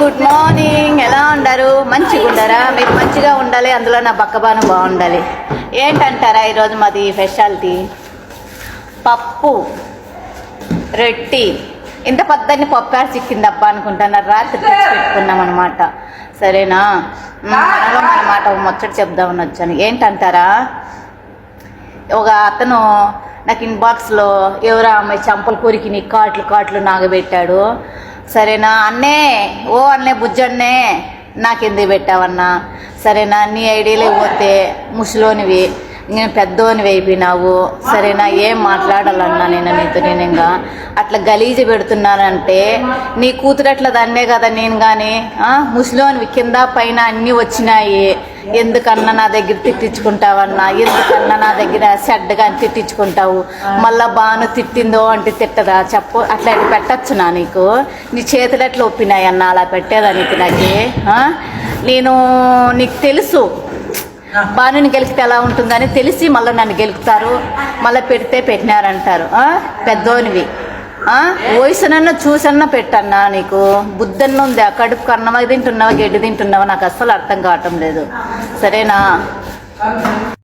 Good morning. ఎలా ఉండారు మంచిగా ఉండారా మీరు మంచిగా ఉండాలి అందులో నా బక్కబాను బాగుండాలి. ఏంటంటారా ఈరోజు మాది స్పెషాలిటీ? పప్పు రొట్టి. ఇంత పద్దాన్ని పప్పు చిక్కింది అబ్బా అనుకుంటున్నారు రాత్రి తెచ్చి పెట్టుకున్నాం అనమాట సరేనా? మనలో మన మాట ముచ్చట చెప్దామని వచ్చాను. ఏంటంటారా? ఒక అతను నాకు ఇన్బాక్స్లో ఎవరో అమ్మాయి చంపలు కొరికి నీ కాట్లు కాట్లు నాగబెట్టాడు. సరేనా? అన్నే ఓ అన్నే బుజ్జన్నే నాకెందుకు పెట్టావన్నా? సరేనా? నీ ఐడియాలే పోతే ముసలోనివి. నేను పెద్దోని అయిపోయినావు సరేనా ఏం మాట్లాడాలన్నా నేను నీతో నేను ఇంకా అట్లా గలీజు పెడుతున్నానంటే నీ కూతురు అట్లా దాన్నే కదా నేను కానీ ముసలోనివి కింద పైన అన్నీ వచ్చినాయి. ఎందుకన్నా నా దగ్గర తిట్టించుకుంటావన్నా? ఎందుకన్నా నా దగ్గర చెడ్డగా అని తిట్టించుకుంటావు? మళ్ళా బాను తిట్టిందో అంటే తిట్టదా? చెప్పు అట్లా ఇట్లా పెట్టచ్చు నా నీకు? నీ చేతులు ఎట్లా ఒప్పినాయి అలా పెట్టేదానికి నాకు నేను నీకు తెలుసు. బానుని గెలికితే ఎలా ఉంటుందని తెలిసి మళ్ళీ నన్ను గెలుపుతారు. మళ్ళీ పెడితే పెట్టినారంటారు. పెద్దోనివి. వయసునన్నా చూసన్నా పెట్టన్నా నీకు. బుద్ధన్న ఉంది ఆ కడుపు కన్నమా తింటున్నావా గడ్డి తింటున్నావా నాకు అస్సలు అర్థం కావటం లేదు. సరేనా?